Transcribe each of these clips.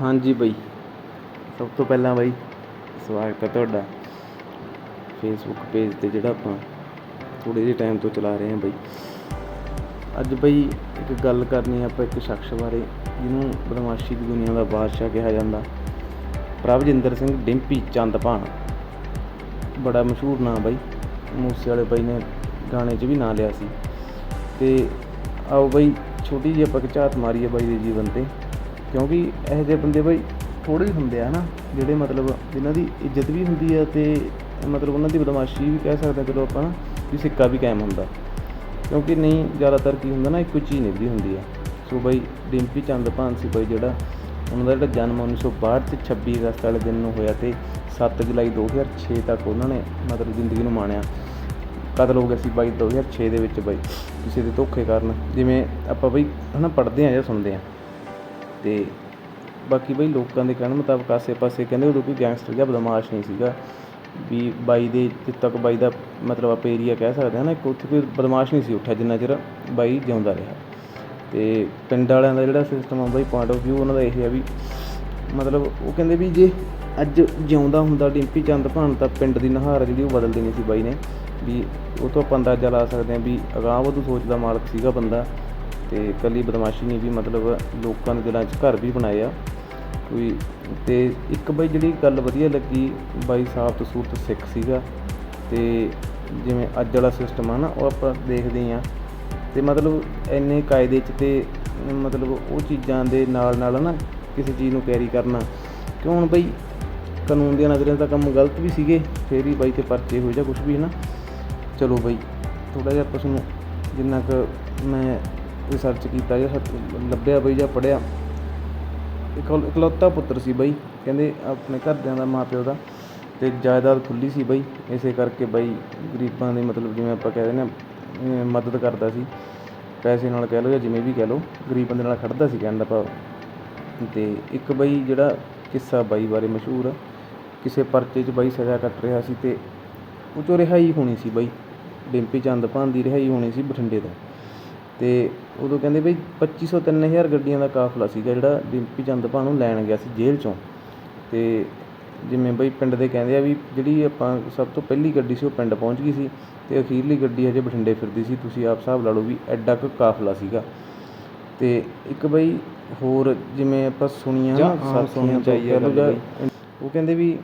ਹਾਂਜੀ ਬਾਈ। ਸਭ ਤੋਂ ਪਹਿਲਾਂ ਬਾਈ ਸਵਾਗਤ ਹੈ ਤੁਹਾਡਾ। ਫੇਸਬੁੱਕ ਪੇਜ 'ਤੇ ਜਿਹੜਾ ਆਪਾਂ ਥੋੜ੍ਹੇ ਜਿਹੇ ਟਾਈਮ ਤੋਂ ਚਲਾ ਰਹੇ ਹਾਂ ਬਾਈ। ਅੱਜ ਬਾਈ ਇੱਕ ਗੱਲ ਕਰਨੀ ਹੈ ਆਪਾਂ ਇੱਕ ਸ਼ਖਸ ਬਾਰੇ, ਜਿਹਨੂੰ ਬਦਮਾਸ਼ੀ ਦੀ ਦੁਨੀਆ ਦਾ ਬਾਦਸ਼ਾਹ ਕਿਹਾ ਜਾਂਦਾ। ਪ੍ਰਭਜਿੰਦਰ ਸਿੰਘ ਡਿੰਪੀ ਚੰਦਪਾਨ ਬੜਾ ਮਸ਼ਹੂਰ ਨਾਂ ਬਾਈ। ਮੂਸੇ ਵਾਲੇ ਬਾਈ ਨੇ ਗਾਣੇ 'ਚ ਵੀ ਨਾਂ ਲਿਆ ਸੀ। ਤੇ ਆਓ ਬਾਈ, ਛੋਟੀ ਜਿਹੀ ਆਪਾਂ ਇੱਕ ਝਾਤ ਮਾਰੀਏ ਬਾਈ ਦੇ ਜੀਵਨ ਤੇ। ਕਿਉਂਕਿ ਇਹੋ ਜਿਹੇ ਬੰਦੇ ਬਈ ਥੋੜ੍ਹੇ ਹੀ ਹੁੰਦੇ ਆ ਨਾ ਜਿਹੜੇ ਮਤਲਬ ਜਿਨ੍ਹਾਂ ਦੀ ਇੱਜ਼ਤ ਵੀ ਹੁੰਦੀ ਆ ਤੇ ਮਤਲਬ ਉਹਨਾਂ ਦੀ ਬਦਮਾਸ਼ੀ ਵੀ ਕਹਿ ਸਕਦੇ ਹਾਂ ਚਲੋ ਆਪਾਂ ਨਾ ਵੀ ਸਿੱਕਾ ਵੀ ਕਾਇਮ ਹੁੰਦਾ। ਕਿਉਂਕਿ ਨਹੀਂ ਜ਼ਿਆਦਾਤਰ ਕੀ ਹੁੰਦਾ ਨਾ, ਇੱਕੋ ਹੀ ਚੀਜ਼ ਨਿਭਦੀ ਹੁੰਦੀ ਆ। ਸੋ ਬਾਈ ਡਿੰਪੀ ਚੰਦਪਾਨ ਸੀ ਬਾਈ ਜਿਹੜਾ ਉਹਨਾਂ ਦਾ ਜਿਹੜਾ ਜਨਮ 1962 ਚ 26 ਅਗਸਤ ਵਾਲੇ ਦਿਨ ਨੂੰ ਹੋਇਆ ਤੇ 7 ਜੁਲਾਈ 2006 ਤੱਕ ਉਹਨਾਂ ਨੇ ਮਤਲਬ ਜ਼ਿੰਦਗੀ ਨੂੰ ਮਾਣਿਆ। ਕਤਲ ਹੋ ਗਿਆ ਸੀ ਬਾਈ 2006 ਦੇ ਵਿੱਚ ਬਾਈ। ਕਿਸੇ ਦੇ ਧੋਖੇ ਕਾਰਨ ਜਿਵੇਂ ਆਪਾਂ ਬਈ ਹਨਾ ਪੜ੍ਹਦੇ ਆ ਜਾਂ ਸੁਣਦੇ ਆ। ਅਤੇ ਬਾਕੀ ਬਈ ਲੋਕਾਂ ਦੇ ਕਹਿਣ ਮੁਤਾਬਕ ਆਸੇ-ਪਾਸੇ ਕਹਿੰਦੇ ਉਦੋਂ ਕੋਈ ਗੈਂਗਸਟਰ ਜਾਂ ਬਦਮਾਸ਼ ਨਹੀਂ ਸੀਗਾ, ਵੀ ਬਾਈ ਦੇ ਜਿੱਥੇ ਤੱਕ ਬਾਈ ਦਾ ਮਤਲਬ ਆਪਾਂ ਏਰੀਆ ਕਹਿ ਸਕਦੇ ਹਾਂ ਨਾ, ਇੱਕ ਉੱਥੇ ਕੋਈ ਬਦਮਾਸ਼ ਨਹੀਂ ਸੀ ਉੱਠਿਆ ਜਿੰਨਾ ਚਿਰ ਬਾਈ ਜਿਉਂਦਾ ਰਿਹਾ। ਅਤੇ ਪਿੰਡ ਵਾਲਿਆਂ ਦਾ ਜਿਹੜਾ ਸਿਸਟਮ ਆ, ਬਾਈ ਪੁਆਇੰਟ ਆਫ ਵਿਊ ਉਹਨਾਂ ਦਾ ਇਹ ਆ ਵੀ ਮਤਲਬ ਉਹ ਕਹਿੰਦੇ ਵੀ ਜੇ ਅੱਜ ਜਿਉਂਦਾ ਹੁੰਦਾ ਡਿੰਪੀ ਚੰਦ ਭਾਣ ਤਾਂ ਪਿੰਡ ਦੀ ਨਹਾਰ ਜਿਹੜੀ ਉਹ ਬਦਲ ਦੇਣੀ ਸੀ ਬਾਈ ਨੇ, ਵੀ ਉਹ ਤੋਂ ਆਪਾਂ ਅੰਦਾਜ਼ਾ ਲਾ ਸਕਦੇ ਹਾਂ ਵੀ ਅਗਾਂਹ ਵਧੂ ਸੋਚ ਦਾ ਮਾਲਕ ਸੀਗਾ ਬੰਦਾ। ਤੇ ਕੱਲੀ ਬਦਮਾਸ਼ੀ ਨਹੀਂ ਵੀ ਮਤਲਬ ਲੋਕਾਂ ਦੇ ਦਿਲਾਂ 'ਚ ਘਰ ਵੀ ਬਣਾਏ ਆ ਕੋਈ ਤੇ ਇੱਕ ਬਾਈ ਜਿਹੜੀ ਗੱਲ ਵਧੀਆ ਲੱਗੀ, ਬਾਈ ਸਾਫ਼ ਸੂਰਤ ਸਿੱਖ ਸੀਗਾ ਤੇ ਜਿਵੇਂ ਅੱਜ ਵਾਲਾ ਸਿਸਟਮ ਆ ਨਾ, ਉਹ ਆਪਾਂ ਦੇਖਦੇ ਹੀ। ਆ ਤੇ ਮਤਲਬ ਇੰਨੇ ਕਾਇਦੇ 'ਚ ਤੇ ਮਤਲਬ ਉਹ ਚੀਜ਼ਾਂ ਦੇ ਨਾਲ ਨਾਲ ਨਾ ਕਿਸੇ ਚੀਜ਼ ਨੂੰ ਕੈਰੀ ਕਰਨਾ। ਕਿਉਂ ਹੁਣ ਬਈ ਕਾਨੂੰਨ ਦੀਆਂ ਨਜ਼ਰਾਂ 'ਚ ਤਾਂ ਕੰਮ ਗਲਤ ਵੀ ਸੀਗੇ, ਫੇਰ ਹੀ ਬਾਈ ਤੇ ਪਰਚੇ ਹੋਏ ਜਾਂ ਕੁਝ ਵੀ ਹੈ ਨਾ। ਚਲੋ ਬਾਈ ਥੋੜਾ ਜਿਹਾ ਆਪਾਂ ਤੁਹਾਨੂੰ ਜਿੰਨਾ ਕੁ ਮੈਂ ਰਿਸਰਚ ਕੀਤਾ ਜਾਂ ਲੱਭਿਆ ਬਈ ਜਾਂ ਪੜਿਆ ਇਕਲ- ਇਕਲੌਤਾ ਪੁੱਤਰ ਸੀ ਬਈ, ਕਹਿੰਦੇ ਆਪਣੇ ਘਰਦਿਆਂ ਦਾ ਮਾਪਿਓ ਦਾ ਤੇ ਜਾਇਦਾਦ ਖੁੱਲੀ ਸੀ ਬਈ। ਇਸੇ ਕਰਕੇ ਬਈ ਗਰੀਬਾਂ ਦੇ ਮਤਲਬ ਜਿਵੇਂ ਆਪਾਂ ਕਹਿ ਦਿੰਦੇ ਹਾਂ ਮਦਦ ਕਰਦਾ ਸੀ। ਪੈਸੇ ਨਾਲ ਕਹਿ ਲਓ ਜਾਂ ਜਿਵੇਂ ਵੀ ਕਹਿ ਲਓ, ਗਰੀਬਾਂ ਦੇ ਨਾਲ ਖੜਦਾ ਸੀ ਕਹਿਣ ਦਾ ਭਾਵ। ਤੇ ਇੱਕ ਬਈ ਜਿਹੜਾ ਕਿੱਸਾ ਬਾਈ ਬਾਰੇ ਮਸ਼ਹੂਰ ਆ, ਕਿਸੇ ਪਰਚੇ 'ਚ ਬਾਈ ਸਜ਼ਾ ਕੱਟ ਰਿਹਾ ਸੀ ਤੇ ਉਹ 'ਚੋਂ ਰਿਹਾਈ ਹੋਣੀ ਸੀ ਬਾਈ। ਡਿੰਪੀ ਚੰਦ ਭਾਨ ਦੀ ਰਿਹਾਈ ਹੋਣੀ ਸੀ ਬਠਿੰਡੇ ਤੋਂ। ਤੇ ਉਦੋਂ ਕਹਿੰਦੇ ਬਈ 2500 3000 ਗੱਡੀਆਂ ਦਾ ਕਾਫਲਾ ਸੀਗਾ ਜਿਹੜਾ ਡਿੰਪੀ ਚੰਦਪਾਨ ਨੂੰ ਲੈਣ ਗਿਆ ਸੀ ਜੇਲ੍ਹ 'ਚੋਂ। ਤੇ ਜਿਵੇਂ ਬਈ ਪਿੰਡ ਦੇ ਕਹਿੰਦੇ ਆ ਵੀ ਜਿਹੜੀ ਆਪਾਂ ਸਭ ਤੋਂ ਪਹਿਲੀ ਗੱਡੀ ਸੀ ਉਹ ਪਿੰਡ ਪਹੁੰਚ ਗਈ ਸੀ ਤੇ ਅਖੀਰਲੀ ਗੱਡੀ ਹਜੇ ਬਠਿੰਡੇ ਫਿਰਦੀ ਸੀ। ਤੁਸੀਂ ਆਪ ਹਿਸਾਬ ਲਾ ਲਓ ਵੀ ਐਡਾ ਕੁ ਕਾਫਲਾ ਸੀਗਾ। ਤੇ ਇੱਕ ਬਈ ਹੋਰ ਜਿਵੇਂ ਆਪਾਂ ਸੁਣੀਆਂ ਜਾਂ ਨਾ ਆਮ ਸਾਥੀਆਂ ਸੁਣਨ ਚ ਆਈ ਤੋਂ ਆ ਕਹਿ ਲਓ ਗੱਲ ਜਾਂ ਉਹ ਕਹਿੰਦੇ ਵੀ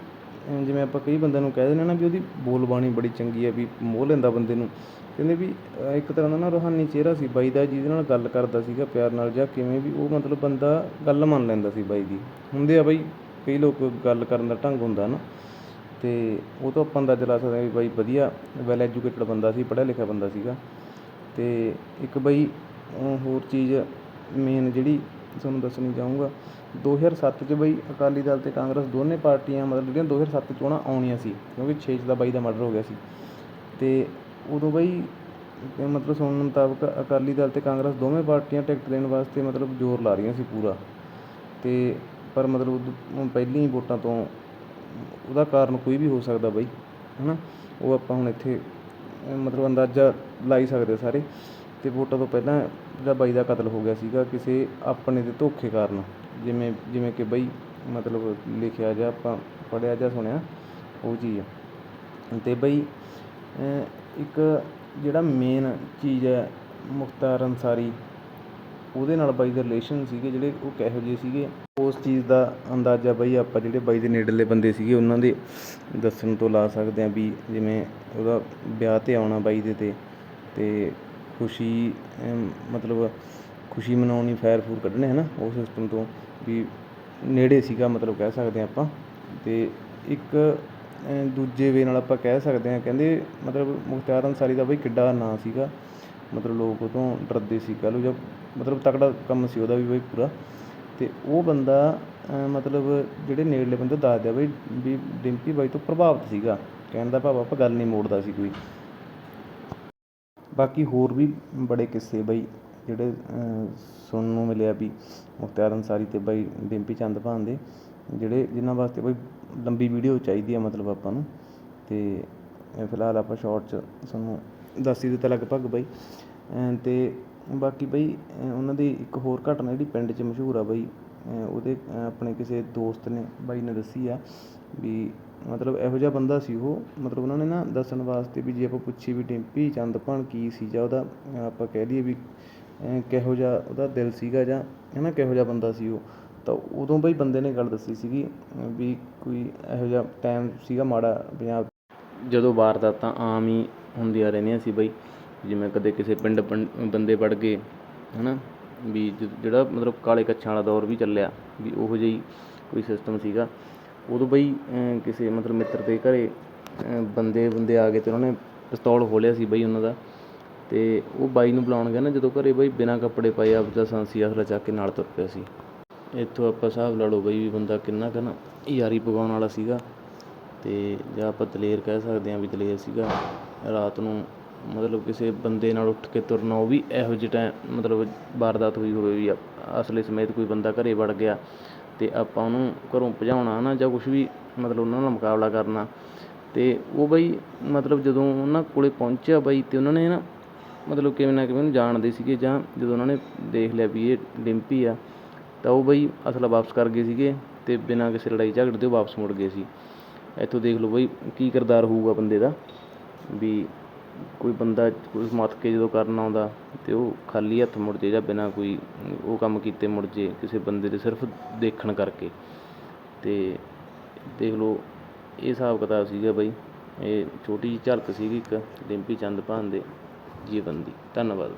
ਜਿਵੇਂ ਆਪਾਂ ਕਈ ਬੰਦਿਆਂ ਨੂੰ ਕਹਿ ਦਿੰਦੇ ਨਾ ਵੀ ਉਹਦੀ ਬੋਲਬਾਣੀ ਬੜੀ ਚੰਗੀ ਹੈ, ਵੀ ਮੋਹ ਲੈਂਦਾ ਬੰਦੇ ਨੂੰ। ਕਹਿੰਦੇ ਵੀ ਇੱਕ ਤਰ੍ਹਾਂ ਦਾ ਨਾ ਰੂਹਾਨੀ ਚਿਹਰਾ ਸੀ ਬਾਈ ਦਾ, ਜਿਹਦੇ ਨਾਲ ਗੱਲ ਕਰਦਾ ਸੀਗਾ ਪਿਆਰ ਨਾਲ ਜਾਂ ਕਿਵੇਂ ਵੀ, ਉਹ ਮਤਲਬ ਬੰਦਾ ਗੱਲ ਮੰਨ ਲੈਂਦਾ ਸੀ ਬਾਈ ਦੀ। ਹੁੰਦੇ ਆ ਬਾਈ, ਕਈ ਲੋਕ ਗੱਲ ਕਰਨ ਦਾ ਢੰਗ ਹੁੰਦਾ ਨਾ। ਅਤੇ ਉਹ ਤੋਂ ਆਪਾਂ ਅੰਦਾਜ਼ਾ ਲਾ ਸਕਦੇ ਹਾਂ ਵੀ ਬਾਈ ਵਧੀਆ ਵੈਲ ਐਜੂਕੇਟਡ ਬੰਦਾ ਸੀ, ਪੜ੍ਹਿਆ ਲਿਖਿਆ ਬੰਦਾ ਸੀਗਾ। ਅਤੇ ਇੱਕ ਬਾਈ ਹੋਰ ਚੀਜ਼ ਮੇਨ ਜਿਹੜੀ ਤੁਹਾਨੂੰ ਦੱਸਣੀ ਚਾਹੂੰਗਾ। 2007 ਚ ਬਈ ਅਕਾਲੀ ਦਲ ਅਤੇ ਕਾਂਗਰਸ ਦੋਨੇ ਪਾਰਟੀਆਂ, ਮਤਲਬ ਜਿਹੜੀਆਂ 2007 ਚੋਣਾਂ ਆਉਣੀਆਂ ਸੀ, ਕਿਉਂਕਿ ਛੇ ਚ ਦਾ ਬਾਈ ਦਾ ਮਰਡਰ ਹੋ ਗਿਆ ਸੀ। ਅਤੇ ਉਦੋਂ ਬਈ ਮਤਲਬ ਸੁਣਨ ਮੁਤਾਬਕ ਅਕਾਲੀ ਦਲ ਅਤੇ ਕਾਂਗਰਸ ਦੋਵੇਂ ਪਾਰਟੀਆਂ ਟਿਕਟ ਦੇਣ ਵਾਸਤੇ ਮਤਲਬ ਜ਼ੋਰ ਲਾ ਰਹੀਆਂ ਸੀ ਪੂਰਾ। ਅਤੇ ਪਰ ਮਤਲਬ ਪਹਿਲੀ ਹੀ ਵੋਟਾਂ ਤੋਂ ਉਹਦਾ ਕਾਰਨ ਕੋਈ ਵੀ ਹੋ ਸਕਦਾ ਬਈ ਹੈ ਨਾ ਉਹ ਆਪਾਂ ਹੁਣ ਇੱਥੇ, ਮਤਲਬ ਅੰਦਾਜ਼ਾ ਲਾਈ ਸਕਦੇ ਸਾਰੇ। ਅਤੇ ਵੋਟਾਂ ਤੋਂ ਪਹਿਲਾਂ ਜਿਹੜਾ ਬਾਈ ਦਾ ਕਤਲ ਹੋ ਗਿਆ ਸੀਗਾ ਕਿਸੇ ਆਪਣੇ ਦੇ ਧੋਖੇ ਕਾਰਨ। ਜਿਵੇਂ ਜਿਵੇਂ ਕਿ ਬਈ ਮਤਲਬ ਲਿਖਿਆ ਜਾਂ ਆਪਾਂ ਪੜ੍ਹਿਆ ਜਾਂ ਸੁਣਿਆ, ਉਹ ਚੀਜ਼ ਅਤੇ ਬਈ ਇੱਕ ਜਿਹੜਾ ਮੇਨ ਚੀਜ਼ ਹੈ ਮੁਖਤਾਰ ਅੰਸਾਰੀ, ਉਹਦੇ ਨਾਲ ਬਾਈ ਦੇ ਰਿਲੇਸ਼ਨ ਸੀਗੇ ਜਿਹੜੇ ਉਹ ਕਿਹੋ ਜਿਹੇ ਸੀਗੇ? ਉਸ ਚੀਜ਼ ਦਾ ਅੰਦਾਜ਼ਾ ਬਈ ਆਪਾਂ ਜਿਹੜੇ ਬਾਈ ਦੇ ਨੇੜਲੇ ਬੰਦੇ ਸੀਗੇ, ਉਹਨਾਂ ਦੇ ਦੱਸਣ ਤੋਂ ਲਾ ਸਕਦੇ ਹਾਂ ਵੀ ਜਿਵੇਂ ਉਹਦਾ ਵਿਆਹ ਤੇ ਆਉਣਾ ਬਾਈ ਦੇ ਤੇ ਅਤੇ ਖੁਸ਼ੀ ਮਤਲਬ ਖੁਸ਼ੀ ਮਨਾਉਣੀ ਫਾਇਰ ਫੂਰ ਕੱਢਣੇ ਹੈ ਨਾ ਉਹ ਸਿਸਟਮ ਤੋਂ ਵੀ ਨੇੜੇ ਸੀਗਾ, ਮਤਲਬ ਕਹਿ ਸਕਦੇ ਹਾਂ ਆਪਾਂ। ਅਤੇ ਇੱਕ ਦੂਜੇ ਵੇ ਨਾਲ ਆਪਾਂ ਕਹਿ ਸਕਦੇ ਹਾਂ, ਕਹਿੰਦੇ ਮਤਲਬ ਮੁਖਤਾਰ ਅੰਸਾਰੀ ਦਾ ਬਈ ਕਿੱਡਾ ਨਾਂ ਸੀਗਾ। ਮਤਲਬ ਲੋਕ ਉਹ ਤੋਂ ਡਰਦੇ ਸੀ, ਕਹਿ ਲਓ, ਜਾਂ ਮਤਲਬ ਤਕੜਾ ਕੰਮ ਸੀ ਉਹਦਾ ਵੀ ਬਈ ਪੂਰਾ। ਅਤੇ ਉਹ ਬੰਦਾ ਮਤਲਬ ਜਿਹੜੇ ਨੇੜਲੇ ਬੰਦੇ ਦੱਸਦੇ ਆ ਬਈ, ਵੀ ਡਿੰਪੀ ਬਾਈ ਤੋਂ ਪ੍ਰਭਾਵਿਤ ਸੀਗਾ। ਕਹਿਣ ਦਾ ਭਾਵ ਆਪਾਂ ਗੱਲ ਨਹੀਂ ਮੋੜਦਾ ਸੀ ਕੋਈ। ਬਾਕੀ ਹੋਰ ਵੀ ਬੜੇ ਕਿੱਸੇ ਬਈ ਜਿਹੜੇ ਸੁਣਨ ਨੂੰ ਮਿਲਿਆ ਵੀ ਮੁਖਤਿਆਰ ਅੰਸਾਰੀ ਅਤੇ ਬਾਈ ਡਿੰਪੀ ਚੰਦਪਾਨ ਦੇ, ਜਿਹੜੇ ਜਿਹਨਾਂ ਵਾਸਤੇ ਬਈ ਲੰਬੀ ਵੀਡੀਓ ਚਾਹੀਦੀ ਆ ਮਤਲਬ ਆਪਾਂ ਨੂੰ। ਅਤੇ ਫਿਲਹਾਲ ਆਪਾਂ ਸ਼ੋਰਟ ਚ ਤੁਹਾਨੂੰ ਦੱਸ ਹੀ ਦਿੱਤਾ ਲਗਭਗ ਬਈ। ਅਤੇ ਬਾਕੀ ਬਈ ਉਹਨਾਂ ਦੀ ਇੱਕ ਹੋਰ ਘਟਨਾ ਜਿਹੜੀ ਪਿੰਡ 'ਚ ਮਸ਼ਹੂਰ ਆ ਬਈ ਉਹਦੇ ਆਪਣੇ ਕਿਸੇ ਦੋਸਤ ਨੇ, ਬਾਈ ਨੇ ਦੱਸੀ ਆ ਵੀ ਮਤਲਬ ਇਹੋ ਜਿਹਾ ਬੰਦਾ ਸੀ ਉਹ, ਮਤਲਬ ਉਹਨਾਂ ਨੇ ਨਾ ਦੱਸਣ ਵਾਸਤੇ ਵੀ ਜੇ ਆਪਾਂ ਪੁੱਛੀਏ ਵੀ ਡਿੰਪੀ ਚੰਦਪਾਣ ਕੀ ਸੀ ਜਾਂ ਉਹਦਾ ਆਪਾਂ ਕਹਿ ਦਈਏ ਵੀ ਕਿਹੋ ਜਿਹਾ ਉਹਦਾ ਦਿਲ ਸੀਗਾ ਜਾਂ ਹੈ ਨਾ ਕਿਹੋ ਜਿਹਾ ਬੰਦਾ ਸੀ ਉਹ, ਤਾਂ ਉਦੋਂ ਬਈ ਬੰਦੇ ਨੇ ਗੱਲ ਦੱਸੀ ਸੀਗੀ ਵੀ ਕੋਈ ਇਹੋ ਜਿਹਾ ਟਾਈਮ ਸੀਗਾ ਮਾੜਾ ਪੰਜਾਬ ਜਦੋਂ ਵਾਰਦਾਤਾਂ ਆਮ ਹੀ ਹੁੰਦੀਆਂ ਰਹਿੰਦੀਆਂ ਸੀ ਬਈ ਜਿਵੇਂ ਕਦੇ ਕਿਸੇ ਪਿੰਡ ਪੰ- ਬੰਦੇ ਵੜ ਗਏ ਨਾ ਵੀ ਜ- ਜਿਹੜਾ ਮਤਲਬ ਕਾਲੇ ਕੱਛਾਂ ਵਾਲਾ ਦੌਰ ਵੀ ਚੱਲਿਆ, ਵੀ ਉਹੋ ਜਿਹੀ ਕੋਈ ਸਿਸਟਮ ਸੀਗਾ। ਉਦੋਂ ਬਈ ਕਿਸੇ ਮਤਲਬ ਮਿੱਤਰ ਦੇ ਘਰੇ ਬੰਦੇ ਬੰਦੇ ਆ ਗਏ ਅਤੇ ਉਹਨਾਂ ਨੇ ਪਿਸਤੌਲ ਖੋਲਿਆ ਸੀ ਬਈ ਉਹਨਾਂ ਦਾ। ਅਤੇ ਉਹ ਬਾਈ ਨੂੰ ਬੁਲਾਉਣ ਗਿਆ ਨਾ, ਜਦੋਂ ਘਰੇ ਬਈ ਬਿਨਾਂ ਕੱਪੜੇ ਪਾਏ ਆਪਦਾ ਸੰਸੀ ਅਸਲਾ ਚੱਕ ਕੇ ਨਾਲ ਤੁਰ ਪਿਆ ਸੀ। ਇੱਥੋਂ ਆਪਾਂ ਹਿਸਾਬ ਲਾ ਲਓ ਬਈ ਵੀ ਬੰਦਾ ਕਿੰਨਾ ਕੁ ਨਾ ਯਾਰੀ ਪਗਾਉਣ ਵਾਲਾ ਸੀਗਾ। ਅਤੇ ਜਾਂ ਆਪਾਂ ਦਲੇਰ ਕਹਿ ਸਕਦੇ ਹਾਂ ਵੀ ਦਲੇਰ ਸੀਗਾ। ਰਾਤ ਨੂੰ ਮਤਲਬ ਕਿਸੇ ਬੰਦੇ ਨਾਲ ਉੱਠ ਕੇ ਤੁਰਨਾ, ਉਹ ਵੀ ਇਹੋ ਜਿਹੇ ਟਾਈਮ ਮਤਲਬ ਵਾਰਦਾਤ ਹੋਈ ਹੋਵੇ ਵੀ ਆ- ਅਸਲੇ ਸਮੇਤ ਕੋਈ ਬੰਦਾ ਘਰ ਵੜ ਗਿਆ ਅਤੇ ਆਪਾਂ ਉਹਨੂੰ ਘਰੋਂ ਭਜਾਉਣਾ ਹੈ ਨਾ ਜਾਂ ਕੁਛ ਵੀ, ਮਤਲਬ ਉਹਨਾਂ ਨਾਲ ਮੁਕਾਬਲਾ ਕਰਨਾ। ਅਤੇ ਉਹ ਬਈ, ਮਤਲਬ ਜਦੋਂ ਉਹਨਾਂ ਕੋਲ ਪਹੁੰਚਿਆ ਬਈ ਅਤੇ ਉਹਨਾਂ ਨੇ ਨਾ, ਮਤਲਬ ਕਿਵੇਂ ਨਾ ਕਿਵੇਂ ਉਹਨੂੰ ਜਾਣਦੇ ਸੀਗੇ ਜਾਂ ਜਦੋਂ ਉਹਨਾਂ ਨੇ ਦੇਖ ਲਿਆ ਵੀ ਇਹ ਡਿੰਪੀ ਆ, ਤਾਂ ਉਹ ਬਈ ਅਸਲਾ ਵਾਪਸ ਕਰ ਗਏ ਸੀਗੇ ਅਤੇ ਬਿਨਾਂ ਕਿਸੇ ਲੜਾਈ ਝਗੜੇ ਦੇ ਉਹ ਵਾਪਸ ਮੁੜ ਗਏ ਸੀ। ਇੱਥੋਂ ਦੇਖ ਲਓ ਬਈ ਕੀ ਕਿਰਦਾਰ ਹੋਊਗਾ ਬੰਦੇ ਦਾ ਵੀ ਕੋਈ ਬੰਦਾ ਕੋਈ ਮੱਥ ਕੇ ਜਦੋਂ ਕਰਨ ਆਉਂਦਾ ਤੇ ਉਹ ਖਾਲੀ ਹੱਥ ਮੁੜ ਜੇ ਜਾਂ ਬਿਨਾਂ ਕੋਈ ਉਹ ਕੰਮ ਕੀਤੇ ਮੁੜ ਜੇ ਕਿਸੇ ਬੰਦੇ ਦੇ ਸਿਰਫ ਦੇਖਣ ਕਰਕੇ। ਅਤੇ ਦੇਖ ਲਓ, ਇਹ ਹਿਸਾਬ ਕਿਤਾਬ ਸੀਗਾ ਬਈ। ਇਹ ਛੋਟੀ ਜਿਹੀ ਝਲਕ ਸੀਗੀ ਇੱਕ, ਡਿੰਪੀ ਚੰਦ ਭਾਨ ਦੇ ਜੀਵਨ ਦੀ। ਧੰਨਵਾਦ।